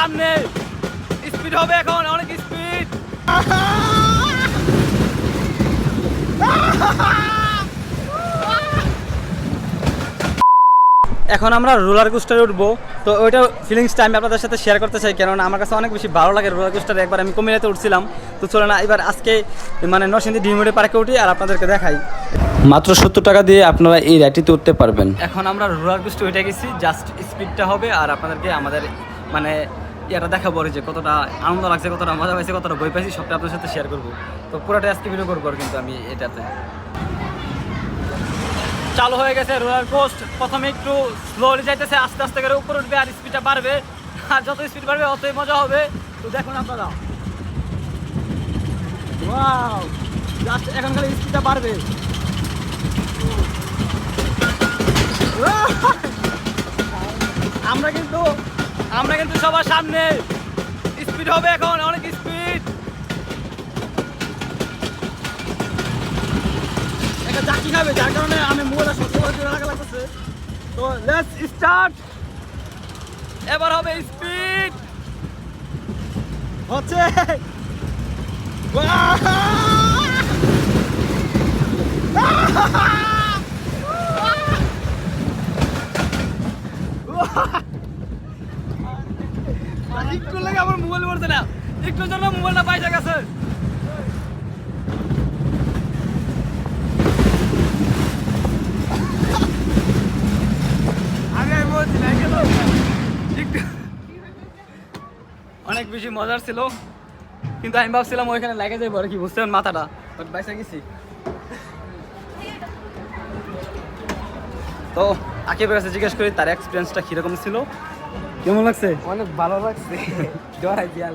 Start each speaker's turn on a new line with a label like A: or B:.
A: সামনে। স্পিড হবে এখন অনেক স্পিড এখন আমরা রোলার কোস্টারে উঠবো। তো ওইটা ফিলিংসটা আমি আপনাদের সাথে শেয়ার করতে চাই কারণ আমার কাছে অনেক বেশি ভালো লাগে রোলার কোস্টারে একবার আমি কমিয়ে উঠছিলাম। তো চলে না এবার আজকে মানে নরসিংদী ডিমুড়ি পার্কে উঠি আর আপনাদেরকে দেখাই।
B: মাত্র সত্তর টাকা দিয়ে আপনারা এই রাইডটিতে উঠতে পারবেন।
A: এখন আমরা রোলার কোস্টার উঠে গেছি জাস্ট স্পিডটা হবে। আর আপনাদেরকে আমাদের মানে ইয়েটা দেখাবো আর যে কতটা আনন্দ লাগছে, কতটা মজা পাইছে, কতটা বই পাইছি, সবটা আপনার সাথে শেয়ার করব। তো পুরোটা আজকে ভিডিও করব কিন্তু আমি এটাতে। চালু হয়ে গেছে রোলার কোস্ট প্রথমে একটু স্লোলি যাইতেছে, আস্তে আস্তে করে উপরে উঠবে আর স্পিডটা বাড়বে। আর যত স্পিড বাড়বে, অতই মজা হবে। তো দেখুন আপনারা। জাস্ট স্পিডটা বাড়বে। আমরা কিন্তু আমরা কিন্তু সবার সামনে। স্পিড হবে এখন, অনেক স্পিড। একটা চাকরি খাবে, যার কারণে আমি মোবাইলটা করে জোরে লাগা লাগতেছে তো লেটস স্টার্ট এবার হবে স্পিড। হচ্ছে। একটু লাগে আমার মোবাইল পড়ছে না। একটু জন্য মোবাইলটা গেছে। অনেক বেশি মজার ছিল। কিন্তু আমি ভাবছিলাম ওইখানে লাগে যাব আর কি বুঝতে মাথাটা। বাট বাইসা গেছি। তো আকিবের কাছে জিজ্ঞেস করি, তার এক্সপিরিয়েন্সটা কীরকম ছিল? কেমন লাগছে?
C: অনেক ভালো লাগছে। জয় দিয়াল